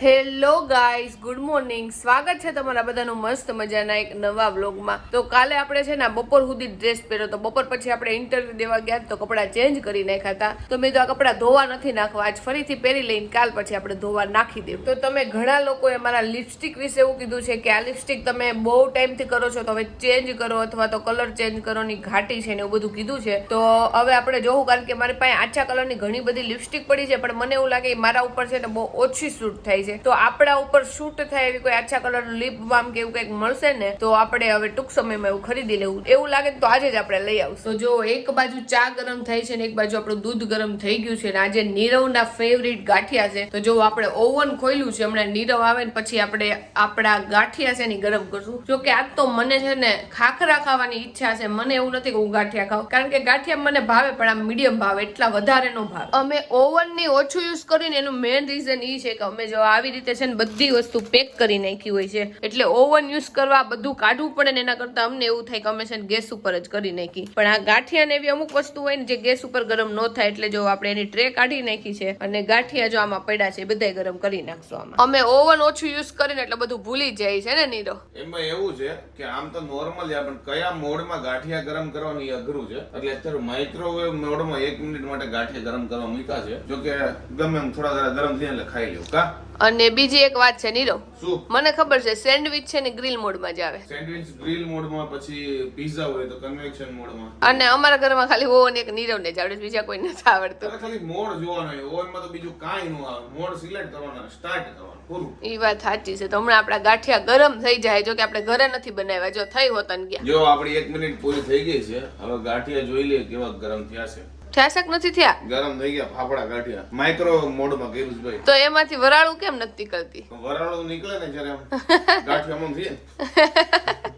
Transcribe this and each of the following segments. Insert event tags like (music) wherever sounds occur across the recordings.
Hello guys good morning સ્વાગત છે તમારા બધાનું મસ્ત મજાના એક નવા વ્લોગમાં તો કાલે આપણે છે ને બપોર સુધી ડ્રેસ પહેર્યો તો બપોર પછી આપણે ઇન્ટરવ્યુ દેવા ગયા તો કપડાં ચેન્જ કરી નાખ્યા હતા. તો મેં તો આ કપડાં ધોવા નથી નાખવા આજ ફરીથી પહેરી લઈને કાલ પછી આપણે ધોવા નાખી દેવું. તો તમે ઘણા લોકોએ મારા લિપસ્ટિક વિશે એવું કીધું છે કે આ લિપસ્ટિક તમે બહુ ટાઈમથી કરો છો તો હવે ચેન્જ કરો અથવા તો કલર ચેન્જ કરોની ઘાટી છે ને એવું બધું કીધું છે. તો હવે આપણે જોવું કારણ કે મારી પાસે આછા કલરની ઘણી બધી લિપસ્ટિક પડી છે, પણ મને એવું લાગે મારા ઉપર છે ને બહુ ઓછી શૂટ થાય છે. તો આપણા ઉપર શૂટ થાય એવી કોઈ આછા કલરનું લીપ બામ કે એવું કંઈક મળશે ને તો આપણે હવે ટૂંક સમયમાં એવું ખરીદી લેવું. એવું લાગે તો આજે જ આપણે લઈ આવશું. જો એક બાજુ ચા ગરમ થાય છે ને એક બાજુ આપણું દૂધ ગરમ થઈ ગયું છે ને આજે નીરવના ફેવરિટ ગાંઠિયા છે. તો જો આપણે ઓવન ખોલ્યું છે હમણાં નીરવ આવે ને પછી આપણે આપણા ગાંઠિયા છે ને ગરમ કરશું. જો કે આજ તો મને છે ને ખાખરા ખાવાની ઈચ્છા છે મને એવું નથી કે હું ગાંઠિયા ખાઉં. કારણ કે ગાંઠિયા મને ભાવે પણ આ મીડિયમ ભાવે એટલા વધારે નો ભાવે. અમે ઓવનની ઓછું યુઝ કરીને એનું મેઇન રીઝન ઈ છે કે અમે જો આવી રીતે છે ને બધી વસ્તુ પેક કરી નાખી હોય છે. એટલે ઓવન યુઝ કરવા બધું કાઢવું પડે ને એના કરતા અમને એવું થાય કે અમે છે ગેસ ઉપર જ કરી નાખી. પણ આ ગાંઠિયા ને એવી અમુક વસ્તુ હોય ને જે ગેસ ઉપર ગરમ ન થાય એટલે જો આપણે એની ટ્રે કાઢી નાખી છે અને ગાંઠિયા જો આમાં પડ્યા છે બધા ગરમ કરી નાખશું આમાં. અમે ઓવન ઓછું યુઝ કરીને એટલે બધું ભૂલી જાય છે ને નીરો એમાં એવું છે કે આમ તો નોર્મલ પણ કયા મોડમાં ગાંઠિયા ગરમ કરવાની અઘરું છે? એટલે અત્યારે માઇક્રોવેવ મોડમાં એક મિનિટ માટે ગાંઠિયા ગરમ કરવા મૂક્યા છે. જો કે ગમે એમ થોડા ગરમ થયા એટલે ખાઈ લેવું કા? અને બીજી એક વાત છે નીરવ. મને ખબર છે સેન્ડવિચ છે ને ગ્રીલ મોડમાં જ આવે. સેન્ડવિચ ગ્રીલ મોડમાં પછી પીઝા હોય તો કન્વેક્શન મોડમાં. અને અમારા ઘરમાં ખાલી ઓવન એક નીરવને જ આવડે બીજા કોઈ નથી આવડતું. ખાલી મોડ જોવાનો હોય ઓવનમાં તો બીજું કાંઈ ન આવે. મોડ સિલેક્ટ કરવાનો સ્ટાર્ટ કરવાનો પૂરું. એ વાત સાચી છે. તો હમણાં આપણા ગાંઠિયા ગરમ થઈ જાય જો કે આપણે ઘરે નથી બનાવ્યા જો થઈ હોત ને ગયા. જો આપણી એક મિનિટ પૂરી થઈ ગઈ છે હવે ગાંઠિયા જોઈ લઈએ કેવા ગરમ થયા છે. ઠાસક નથી થયા? ગરમ થઈ ગયા ફાફડા ગાંઠિયા. માઇક્રો મોડમાં કર્યું ભાઈ. તો એમાંથી વરાળું કેમ નથી નીકળતી? વરાળો નીકળે ને જ્યારે આમ (laughs) ગાંઠિયામાં થઈએ.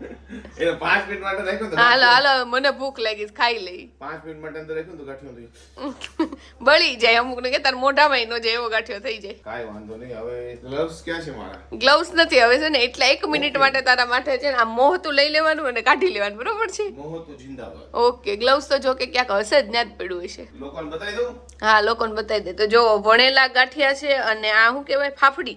એટલે પાંચ મિનિટ માટે રાખ્યું તો હાલો હાલો મને ભૂખ લાગી ખાઈ લઈ. પાંચ મિનિટ માટે અંદર રાખ્યું તો ગાંઠિયો થઈ બળી જાય અમુક ને કે તાર મોઢામાં નો જાય એવો ગાંઠિયો થઈ જાય. કાઈ વાંધો નહીં હવે ગ્લવ્સ ક્યાં છે મારા? ગ્લવ્સ નથી હવે છે ને એટલા એક મિનિટ માટે તારા માટે છે ને આ મોહતું લઈ લેવાનું અને કાઢી લેવાનું બરોબર છે? મોહ તો જિંદાબાદ. ઓકે ગ્લવ્સ તો જો કે ક્યાંક હશે જ ના જ પડ્યું હશે. લોકોને બતાવી દઉં? હા લોકોને બતાવી દે. તો જો વણેલા ગાંઠિયા છે અને આ શું કહેવાય? ફાફડી.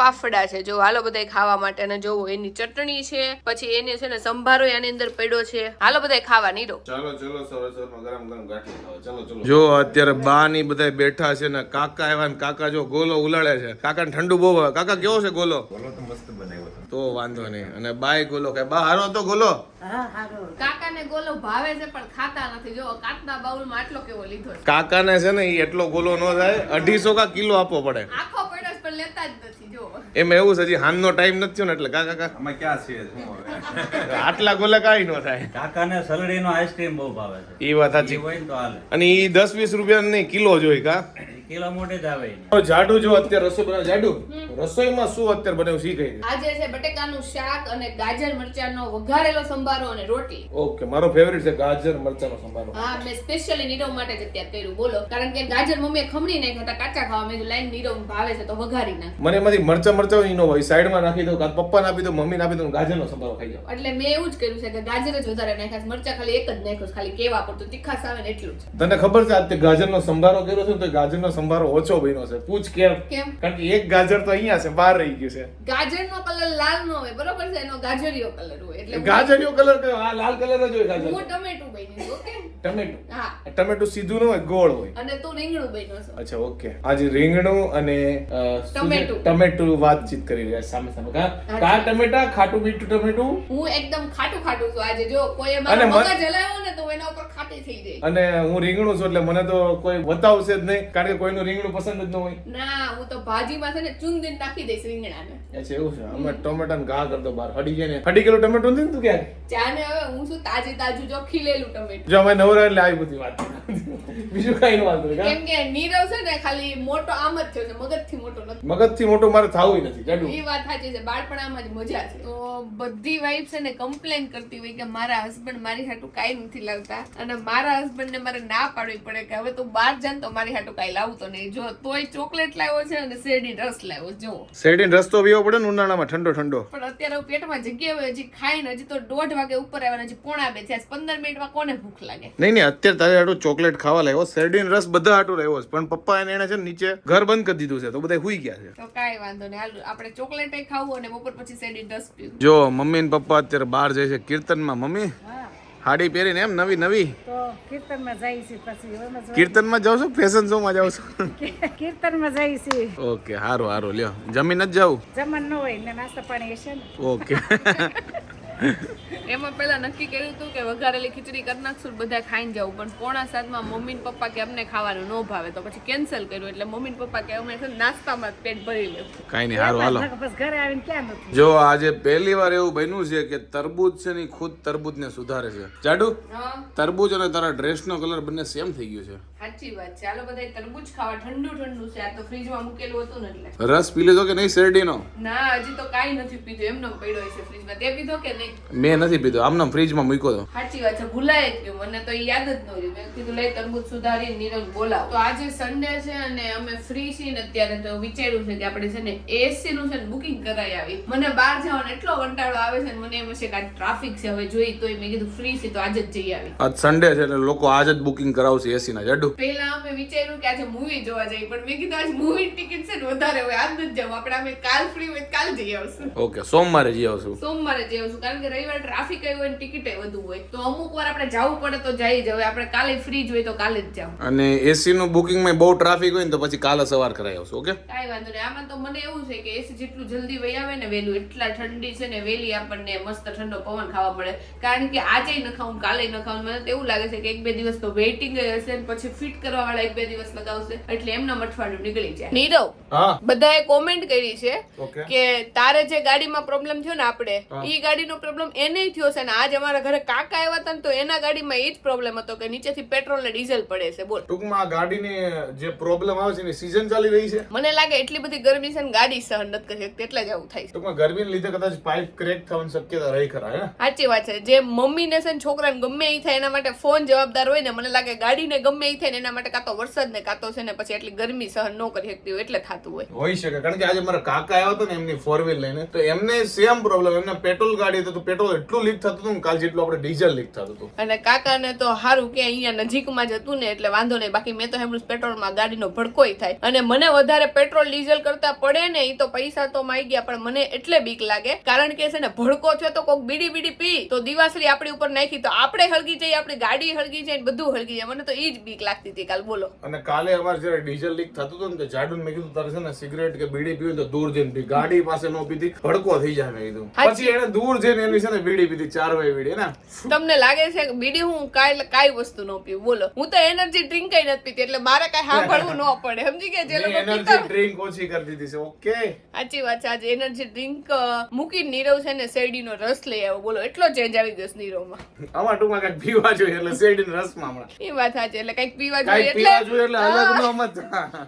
ફાફડા છે. જો હાલો બધાય ખાવા માટે અને જોવો એની ચટણી છે પછી એને છે ને સંભારો એની અંદર પડ્યો છે. હાલો બધા ખાવા નીરો. ચલો ચલો સરસ ગરમ ગરમ ગાંઠી ખાવ. ચલો ચલો. જો અત્યારે બા ની બધા બેઠા છે ને કાકા આવ્યા ને કાકા જો ગોલો ઉલાળે છે. કાકા ઠંડુ બહુ હોય. કાકા કેવો છે ગોલો? ગોલો તો મસ્ત બનાવ્યો તો વાંધો નહીં. અને બાય ગોલો કે બા હારો તો ગોલો? કાકાને ગોલો ભાવે છે પણ ખાતા નથી. જો કાચના બાઉલમાં આટલો કેવો લીધો છે. કાકાને છે ને એ એટલો ગોલો ન થાય. અઢીસો કા કિલો આપવો પડે. આખો પણ લેતા જ નથી જો એમ એવું છે હજી હાનનો ટાઈમ નથી થયો ને એટલે કાકા કાકા અમે ક્યાં છીએ શું હવે? આટલા ગોલા કાઈ ન થાય. કાકાને સલડીનો આઈસ્ક્રીમ બહુ ભાવે છે. એ વાત સાચી. હોય તો હાલે. અને એ દસ વીસ રૂપિયા નહીં કિલો જોઈ કા? કિલો મોટે જ આવે ઈ. જાડુ જો અત્યારે રસોઈ બનાવે જાડુ? રસોઈમાં શું અત્યારે બનાવ્યું? શી કહી આજે છે બટેકાનું શાક અને ગાજર મરચાંનો વઘારેલો સંભારો અને રોટલી. ઓકે મારો ફેવરિટ છે ગાજર મરચાનો સંભારો. હા મેં સ્પેશિયલી નીરવ માટે જ અત્યારે કર્યું. બોલો કારણ કે ગાજર મમ્મીએ ખમણી નાખ્યા હતા કાચા ખાવા. મેં લાઈન નીરવ ભાવે છે તો વઘારી નાખ. મને એમાંથી મરચા મરચા હોય ઈ ન હોય. સાઈડમાં નાખી દઉં કાં પપ્પાને આપી દઉં મમ્મીને આપી દઉં ગાજરનો સંભારો ખાઈ જાઉં એટલે મેં એવું જ કર્યું છે કે ગાજર જ વધારે નાખ્યા મરચા ખાલી એક જ નાખ્યો ખાલી કેવા પડતું તીખાસ આવે ને એટલું જ. તને ખબર છે આજે ગાજરનો સંભારો કર્યો છે ને તો ગાજરનો સંભારો ઓછો બન્યો છે. પૂછ કેમ? કેમ? કારણ કે એક ગાજર તો અહીંયા છે બહાર રહી ગયું છે. ગાજરનો કલર લાલ નો હોય બરોબર છે? એનો ગાજરીયો કલર હોય એટલે ગાજરિયો કલર કયો? આ લાલ કલર જ હોય હું ટમેટું બની ઓકે? ટમેટું. હા. ટમેટું સીધું ન હોય ગોળ હોય. અને તું રીંગણું બન્યો છો. અચ્છા ઓકે. આજે રીંગણું અને? ટમેટું. ટમેટું વાતચીત કરી રહ્યા સામે સામે. કા? કા ટમેટા? ખાટું મીઠું ટમેટું? હું એકદમ ખાટું ખાટું છું આજે. જો કોઈ મારા મગજ હલાવ્યો ને તો એના ઉપર ખાટી થઈ જાય. અને હું રીંગણું છું એટલે મને તો કોઈ બતાવશે જ નહીં કારણ કે કોઈનું રીંગણું પસંદ જ ન હોય. ના હું તો ભાજીમાં છે ને ચૂંદીને નાખી દઈશ રીંગણાને. અચ્છા એવું છે. અમે ટમેટાને ઘા કરતો બહાર. હડી જાય ને. હડી ગયેલું ટમેટું નથી ને તું ક્યારે ચાને હવે હું શું તાજી તાજું જો ખીલેલું ટમેટું. જો અમે નવરા એટલે આવી બધી વાત બીજું કઈ વાંધો કેમ કે નીરવ છે ને ખાલી મોટો આમ જ થયો છે મગજથી મોટો નથી. મગજથી મોટો મારે થાવું નથી જાડુ. એ વાત સાચી છે બાળપણામાં જ મજા છે. તો બધી વાઈફ છે ને કમ્પ્લેન કરતી હોય કે મારા હસબન્ડ મારી હાટુ કાઈ નથી લાવતા. અને મારા હસબન્ડ ને મારે ના પાડવી પડે કે હવે તું બહાર જાન તો મારી હાટુ કાંઈ લાવતો નહીં. જો તોય ચોકલેટ લાવ્યો છે અને શેરડી રસ લાવ્યો જો. જો રસ તો પીવો પડે ને ઉનાળામાં ઠંડો ઠંડો. પણ અત્યારે પેટમાં જગ્યા હોય હજી ખાઈને હજી તો દોઢ વાગે ઉપર આવ્યા હજી પોણા બે થયા છે. પંદર મિનિટમાં કોને ભૂખ લાગે? નહીં નહીં અત્યારે તારે હાટું ચોકલેટ ખાવા લાવ્યો શેરડીન રસ બધા હાટું રહ્યો છે પણ પપ્પા એને એને છે નીચે ઘર બંધ કરી દીધું છે તો બધા હુઈ ગયા છે. તો કાઈ વાંધો નહીં. હાલ આપણે ચોકલેટ ખાવું અને બપોર પછી શેરડી રસ પીવું. જો મમ્મી ને પપ્પા અત્યારે બહાર જાય છે કીર્તનમાં મમ્મી. હાડી પહેરીને એમ નવી નવી. તો કીર્તનમાં જાય છે પછી એમાં જ કીર્તનમાં જાવ છો ફેશન શો માં જાવ છો. (laughs) કીર્તનમાં જાય છે. ઓકે સારું હારું લ્યો. જમીન જ જાવ જમન ન હોય ને નાસ્તા પાણી હશે ને. ઓકે. (laughs) એમાં પેલા નક્કી કર્યું હતું કે વઘારેલી ખીચડી કરી નાખશું બધા ખાઈને જવું. પણ પોણા સાતમાં મમ્મી ને પપ્પા કે અમને ખાવાનું ન ભાવે તો પછી કેન્સલ કર્યું. એટલે મમ્મી ને પપ્પા કે અમે નાસ્તામાં પેટ ભરી લેવું કાંઈ નહીં હારું હાલો. બસ ઘરે આવીને ક્યાં નથી? જો આજે પહેલી વાર એવું બન્યું છે કે તરબૂચ છે ને ખુદ તરબૂજ ને સુધારે છે. જાડુ તરબૂજ તરબૂચ અને તારા ડ્રેસ નો કલર બંને સેમ થઈ ગયો છે. સાચી વાત છે. ચાલો બધા તરબૂચ ખાવા. ઠંડુ ઠંડુ છે. આ તો ફ્રીજમાં મૂકેલું હતું ને એટલે. રસ પી લીધો કે નહીં શેરડીનો? ના હજી તો કાઈ નથી પીધું. એમનો પડ્યો છે ફ્રીજમાં તે પીધો કે નહીં? મેં નથી પીધો. આમને ફ્રીજમાં મૂક્યો તો. સાચી વાત છે. ભૂલાય જ ગયું. મને તો યાદ જ ન રહ્યું. મેં કીધું લઈ તરબૂચ સુધારી નીરજ બોલાવ. તો આજે સન્ડે છે અને અમે ફ્રી છીએ ને અત્યારે તો વિચાર્યું છે કે આપણે છે ને એસી નું છે ને બુકિંગ કરાવી આવી મને બહાર જવાનો એટલો કંટાળો આવે છે ને મને એમ છે કે આ ટ્રાફિક છે હવે જોઈ તોય મેં કીધું ફ્રી છે તો આજે જ જઈ આવી આજ સન્ડે છે એટલે લોકો આજ જ બુકિંગ કરાવશે એસી ના. જડું? પહેલા અમે વિચાર્યું કે આજે મૂવી જોવા જઈએ પણ મેં કીધું આજ મૂવી ટિકિટ છે ને વધારે હોય. આજ જ જાવ. આપણે અમે કાલ ફ્રી હોય કાલ જઈ આવશું. ઓકે સોમવારે જઈ આવશું. સોમવારે જઈ આવશું. કારણ કે રવિવાર ટ્રાફિક આવ્યું હોય ટિકિટ વધુ હોય. તો અમુક વાર આપણે જવું પડે તો જઈ જ. આપણે કાલે ફ્રી જ હોય તો કાલે જ જાવ. અને એસી નું બુકિંગમાં બહુ ટ્રાફિક હોય ને તો પછી કાલે સવાર કરાવી આવશું ઓકે કાંઈ વાંધો નહીં. આમાં તો મને એવું છે કે એસી જેટલું જલ્દી વહી આવે ને વહેલું એટલા ઠંડી છે ને વહેલી આપણને મસ્ત ઠંડો પવન ખાવા મળે. કારણ કે આજે ન ખાવું કાલે ન ખાવું મને તો એવું લાગે છે કે એક બે દિવસ તો વેઇટિંગ હશે ને પછી ફિટ કરવા વાળા એક બે દિવસ લગાવશે. એટલે એમના મઠવાડું નીકળી જાય. નીરવ હા. બધાએ કોમેન્ટ કરી છે કે તારે જે ગાડીમાં પ્રોબ્લેમ થયો ને આપણે ઈ ગાડીનો પ્રોબ્લેમ એને થયો છે ને આજ અમારા ઘરે કાકા આવ્યા હતા ને તો એના ગાડીમાં એ જ પ્રોબ્લેમ હતો કે નીચેથી પેટ્રોલ ને ડીઝલ પડે છે બોલ. ટૂંકમાં ગાડીની જે પ્રોબ્લેમ આવે છે ને સીઝન ચાલી રહી છે. મને લાગે એટલી બધી ગરમી છે ને ગાડી સહન નથી કરી શકતી એટલે જ આવું થાય છે. ટૂંકમાં ગરમીને લીધે કદાચ પાઇપ ક્રેક થવાની શક્યતા રહી ખરા હે? સાચી વાત છે. જે મમ્મીને છે ને છોકરાને ગમે એ થાય એના માટે ફોન જવાબદાર હોય ને મને લાગે ગાડીને ગમે એ થાય ને એના માટે કાં તો વરસાદ ને કાં તો છે ને પછી એટલી ગરમી સહન ન કરી શકતી હોય એટલે થતું હોય. હોય શકે. કારણ કે આજે મારા કાકા આવ્યા હતા ને એમની ફોર વ્હીલ લઈને તો એમને સેમ પ્રોબ્લેમ એમને પેટ્રોલ ગાડી હતી પેટ્રોલ એટલું લીક થતું હતું કાલ જેટલું આપણે ડીઝલ લીક થતું હતું. અને કાકાને તો સારું કે અહીંયા નજીકમાં જ હતું ને એટલે વાંધો નહીં. બાકી મેં તો સાંભળ્યું પેટ્રોલમાં ગાડીનો ભડકોય થાય. અને મને વધારે પેટ્રોલ ડીઝલ કરતા પડે ને એ તો પૈસા તો માઈ ગયા પણ મને એટલે બીક લાગે. કારણ કે છે ને ભડકો થયો તો કોક બીડી બીડી પી. તો દિવાસરી આપણી ઉપર નાખી તો આપણે હળગી જઈએ આપણી ગાડી હળગી જાય બધું હળગી જાય. મને તો એ જ બીક લાગતી હતી કાલ બોલો. અને કાલે અમારે જયારે ડીઝલ લીક થતું હતું ને તો જાડુને મેં કીધું તારે છે ને સિગરેટ કે બીડી પીવું તો દૂર જઈને ગાડી પાસે નો પીધી ભડકો થઈ જાય. મેં કીધું. પછી એને દૂર જઈને એની છે ને બીડી પીધી ચાર વાય બીડી ને તમને લાગે છે કે બીડી હું કાઈ કાઈ વસ્તુ ન પીવું? બોલો. હું તો એનર્જી ડ્રિંક કઈ નથી પીતી એટલે મારે કાઈ સાંભળવું ન પડે. સમજી ગયા જે લોકો એનર્જી ડ્રિંક ઓછી કરી દીધી છે ઓકે? સાચી વાત છે. આજે એનર્જી ડ્રિંક મૂકી નીરવ છે ને શેરડીનો રસ લઈ આવ્યો. બોલો એટલો ચેન્જ આવી ગયો નીરવમાં. આમાં ટૂંકમાં કંઈક પીવા જોઈએ એટલે શેરડીનો રસમાં હમણાં. એ વાત સાચી એટલે કંઈક પીવા જોઈએ જોઈએ એટલે અલગ નો મત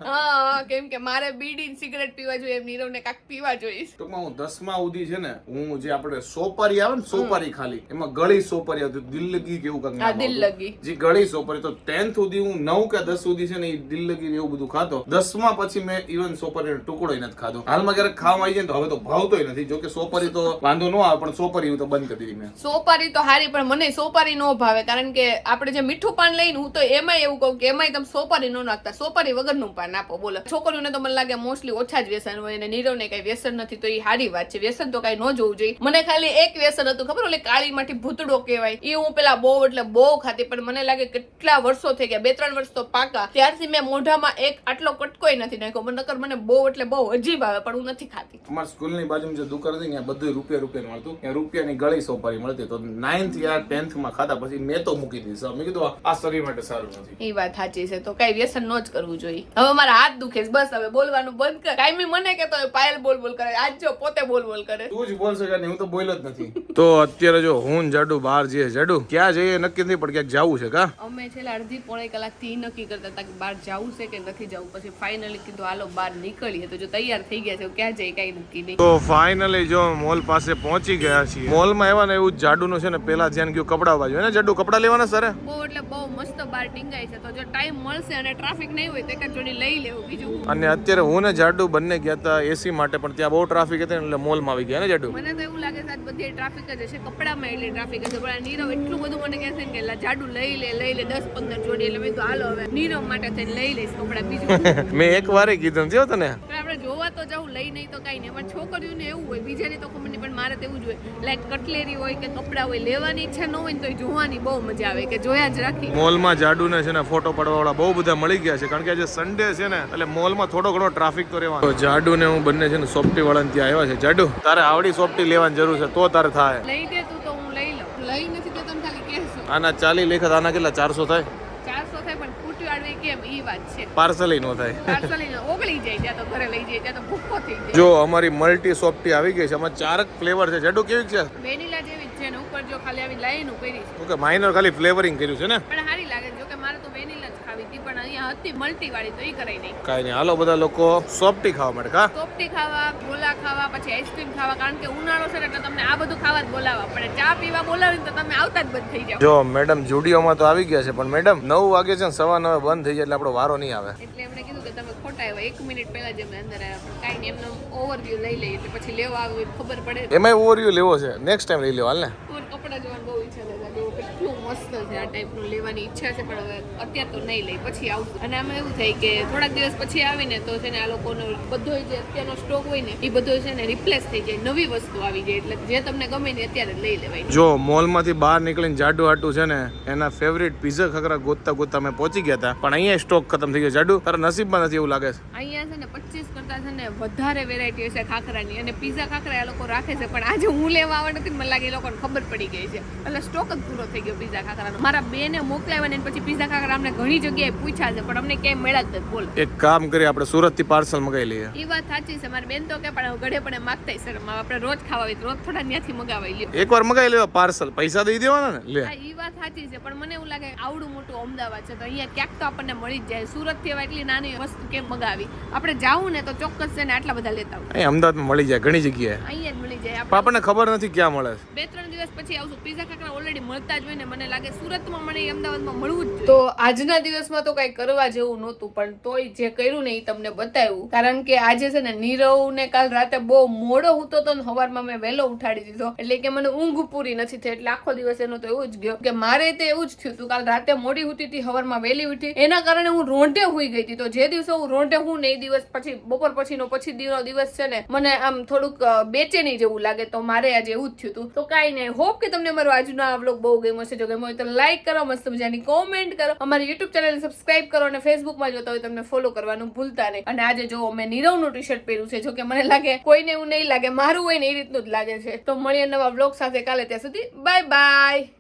હા કેમ કે મારે બીડી સિગરેટ પીવા જોઈએ એમ નીરવને કાક પીવા જોઈએ. ટૂંકમાં હું દસમા ઉધી છે ને હું જે આપણે સોપારી આવે ને સોપારી ખાલી. એમાં ગળી સોપારી આવતી દિલ્લગી કેવું કંઈક હા નામ દિલ આવતું. લગી. જે ગળી સોપારી. તો ટેન્થ સુધી હું નવ કે દસ સુધી છે ને એ દિલ્લગી એવું બધું ખાતો. દસમા પછી મેં ઇવન સોપારી ટુકડો નથી ખાધો. હાલમાં ક્યારેક ખાવા આવી જાય તો હવે તો ભાવતોય નથી. જો કે સોપારી તો વાંધો ન આવે પણ સોપારી હું તો બંધ કરી દીધી મેં. સોપારી તો હારી પણ મને સોપારી નો ભાવે. કારણ કે આપણે જે મીઠું પાન લઈને હું તો એમાં એવું કહું કે એમાંય તમે સોપારી નો નાખતા. સોપારી વગરનું પાન આપો બોલો. છોકરીઓને તો મને લાગે મોસ્ટલી ઓછા જ વ્યસન હોય અને નીરવને કઈ વ્યસન નથી તો એ સારી વાત છે. વ્યસન તો કઈ ન જોવું જોઈએ. મને ખાલી એક વ્યસન હતું ખબર? ઓલે કાળી માટી ભૂતડો કહેવાય. એ હું પેલા બહુ એટલે બહુ ખાતી પણ મને લાગે કેટલા વર્ષો થઈ ગયા બે ત્રણ વર્ષ તો પાકા. ત્યારથી મેં મોઢામાં એક આટલો કટકોય નથી નાખ્યો મને નકર મને બહુ એટલે બહુ અજીબ આવે પણ હું નથી ખાતી. અમારા સ્કૂલની બાજુમાં જે દુકાન હતી ત્યાં બધું રૂપિયા રૂપિયા મળતું. ત્યાં રૂપિયાની ગળી સોપારી મળતી તો નાઇન્થ યા ટેન્થમાં ખાતા પછી મેં તો મૂકી દીધી મેં કીધું આ શરીર માટે સારું નથી. એ વાત સાચી છે તો કઈ વ્યસન નો જ કરવું જોઈએ. હવે મારા હાથ દુખે છે બસ હવે બોલવાનું બંધ કર. કાયમી મને કેતો પાયલ બોલ બોલ કરે આજ જો પોતે બોલ બોલ કરે. તું જ બોલશે હું તો બોલ્યો જ નથી. તો અત્યારે જો હું જાડુ બહાર જઈએ. જાડુ ક્યાં જઈએ? નક્કી નથી પણ ક્યાંક જવું છે કા? અમે છેલ્લા અડધી પોણે કલાકથી નક્કી કરતા હતા કે બહાર જવું છે કે નથી જવું. પછી ફાઇનલી કીધું હાલો બહાર નીકળીએ. તો જો તૈયાર થઈ ગયા છે ક્યાં જઈએ કઈ નક્કી નહીં. તો ફાઇનલી જો મોલ પાસે પહોંચી ગયા છીએ. મોલમાં એવા ને એવું જાડુનું છે ને પેલા ધ્યાન ગયું કપડા બાજુ ને જાડુ કપડા લેવાના સર બહુ એટલે બહુ મસ્ત બહાર ટીંગાય છે. તો જો ટાઈમ મળશે અને ટ્રાફિક નહીં હોય તો એક જોડી લઈ લેવું બીજું. અને અત્યારે હું ને જાડુ બંને ગયા હતા એસી માટે પણ ત્યાં બહુ ટ્રાફિક હતી એટલે મોલમાં આવી ગયા. ને જાડુ? મને તો એવું લાગે છે બધી એટલી ટ્રાફિક જ હશે કપડામાં એટલી ટ્રાફિક હશે. પણ નીરવ એટલું બધું મને કહેશે ને કે લા જાડુ લઈ લે લઈ લે દસ પંદર જોડી. એટલે મેં તો હાલો હવે નીરવ માટે થઈને લઈ લઈશ કપડા બીજું (laughs) મેં એક વારે કીધું જો તને? આપણે જોવા તો જવું લઈ નહીં તો કઈ નહીં. પણ છોકરીઓને એવું હોય બીજાની તો ખબર મારે તેવું જ હોય. લાઈક કટલેરી હોય કે કપડાં હોય લેવાની ઈચ્છા ન હોય ને તો જોવાની બહુ મજા આવે કે જોયા જ રાખી. મોલમાં જાડુને છે ને ફોટો પાડવાવાળા બહુ બધા મળી ગયા છે. કારણ કે આજે સન્ડે છે ને એટલે મોલમાં થોડો ઘણો ટ્રાફિક તો રહેવાનો. જાડુ ને હું બંને છે ને સોફ્ટી વાળાને ત્યાં આવ્યા છે. જાડુ તારે આવડી સોફ્ટી લેવાની જરૂર છે તો તારે થાય. લઈ દે તું તો હું લઈ લઉં. લઈ નથી તો તમે ખાલી કહેશો. આના ચાલી લેખત આના કેટલા? ચારસો થાય પણ ફૂટી વાળવી કેમ એ વાત છે. પાર્સલ નો થાય. ચારસો ઓગળી જાય ત્યાં તો ઘરે લઈ જાય ત્યાં તો ભૂખો થઈ જાય. જો અમારી મલ્ટી સોફ્ટી આવી ગઈ છે આમાં ચારક ફ્લેવર છે. જાડુ કેવી છે? વેનીલા જેવી છે ને ઉપર જો ખાલી આવી લાઈન કરી છે. ઓકે માઇનર ખાલી ફ્લેવરિંગ કર્યું છે ને? પણ સારી લાગે છે જો કે મારે તો વેનીલા જ ખાવી હતી પણ મલ્ટી વાળી તો એ કરાઈ નહીં. કાંઈ નહીં. હાલો બધા લોકો સોફ્ટી ખાવા માટે કા? સોફ્ટી ખાવા ગોલા ખાવા પછી આઈસ્ક્રીમ ખાવા કારણ કે ઉનાળો છે એટલે તમને આ બધું ખાવા જ બોલાવવા પડે. ચા પીવા બોલાવીને તો તમે આવતા જ બંધ થઈ જાવ જો મેડમ જુડિયોમાં તો આવી ગયા છે પણ મેડમ નવ વાગે છે ને સવા નવે બંધ થઈ જાય એટલે આપણો વારો નહીં આવે. એટલે એમણે કીધું કે તમે ખોટા આવ્યા. એક મિનિટ પહેલા જ અંદર આવ્યા. પણ કાંઈ એમનો ઓવરવ્યૂ લઈ લઈએ એટલે પછી લેવા આવે ખબર પડે. એમાં ઓવરવ્યુ લેવો છે. નેક્સ્ટ ટાઈમ લઈ લેવા હાલ ને. કપડા જોવાની બહુ ઈચ્છા કેટલું મસ્ત છે આ ટાઈપનું લેવાની ઈચ્છા છે પણ હવે અત્યારે તો નહીં લઈ પછી આવશું. અને આમાં એવું થાય કે થોડાક દિવસ પછી આવીને તો છે ને આ લોકોનો બધો જે અત્યારનો સ્ટોક હોય ને એ બધો છે ને રિપ્લેસ થઈ જાય નવી વસ્તુ આવી જાય. એટલે જે તમને ગમે ને અત્યારે લઈ લેવાય. જો મોલમાંથી બહાર નીકળીને જાડુ આટું છે ને એના ફેવરિટ પીઝા ખખરા ગોતતા ગોતતા અમે પહોંચી ગયા હતા. પણ અહીંયા સ્ટોક ખતમ થઈ ગયો. જાડુ તારા નસીબમાં નથી એવું લાગે છે? અહીંયા છે ને પચીસ કરતા છે ને વધારે વેરાયટી હશે ખાખરાની. અને પીઝા ખાખરા એ લોકો રાખે છે પણ આજે હું લેવા આવવા નથી મને લાગે એ લોકોને ખબર પડી ગઈ છે. એટલે સ્ટોક જ પૂરો થઈ ગયો પીઝા ખાખરાનો મારા બેને મોકલાવ્યા ને પછી પીઝા ખાખરા અમને ઘણી જગ્યાએ પૂછ્યા છે પણ અમને ક્યાંય મળ્યા જ નથી. બોલ. એક કામ કરી આપણે સુરતથી પાર્સલ મગાવી લઈએ. એ વાત સાચી છે મારી બેન તો કે પણ ગળે પણ માગતા શરમ આવે આપણે રોજ ખાવા હોય રોજ થોડા ત્યાંથી મગાવી લ્યો. એકવાર મગાવી લેવા પાર્સલ પૈસા દઈ દેવાના ને? લે. એ વાત સાચી છે પણ મને એવું લાગે આવડું મોટું અમદાવાદ છે તો અહીંયા ક્યાંક તો આપણને મળી જ જાય. સુરતથી એટલી નાની વસ્તુ કેમ મગાવી? આપણે જાવું ને તો ચોક્કસ છે ને આટલા બધા લેતા હોય અમદાવાદમાં મળી જાય ઘણી જગ્યાએ. અહીંયા જ મળી જાય. આપણે આપણને ખબર નથી ક્યાં મળે. બે ત્રણ દિવસ પછી આવશું. પીઝા ખાખરા ઓલરેડી મળતા જ હોય ને મને લાગે સુરતમાં મને અમદાવાદમાં મળવું જ તો આજના દિવસમાં તો કઈ કરવા જેવું નહોતું પણ તોય જે કર્યું ને એ તમને બતાવ્યું. કારણ કે આજે છે ને નીરવ ને કાલ રાતે બહુ મોડો હું તો સવારમાં મેં વહેલો ઉઠાડી દીધો. એટલે કે મને ઊંઘ પૂરી નથી થઈ એટલે આખો દિવસ એનો તો એવું જ ગયો. કે મારે તે એવું જ થયું હતું કાલ રાતે મોડી ઉઠી હતી સવારમાં વહેલી ઉઠી. એના કારણે હું રોંઢે હુઈ ગઈ હતી. તો જે દિવસે હું રોંઢે હું ને એ દિવસ પછી બપોર પછીનો પછી દીનો દિવસ છે ને મને આમ થોડુંક બેચેની જેવું લાગે. તો મારે આજે એવું જ થયું હતું. તો કાંઈ નહીં. હોપ કે તમને મારો આજનો આ વ્લોગ બહુ ગમ્યો છે જો ગમ્યો હોય તો લાઈક કરો, મસ્ત મજાની કોમેન્ટ કરો. અમારી યુટ્યુબ ચેનલ સબસ્ક્રાઈબ કરો અને ફેસબુકમાં જોતા હોય તમને ફોલો કરવાનું ભૂલતા નહીં. અને આજે જો મેં નીરવનું ટી શર્ટ પહેર્યું છે જો કે મને લાગે કોઈને એવું નહીં લાગે, મારું હોય ને એ રીતનું જ લાગે છે. તો મળીએ નવા બ્લોગ સાથે કાલે ત્યાં સુધી બાય બાય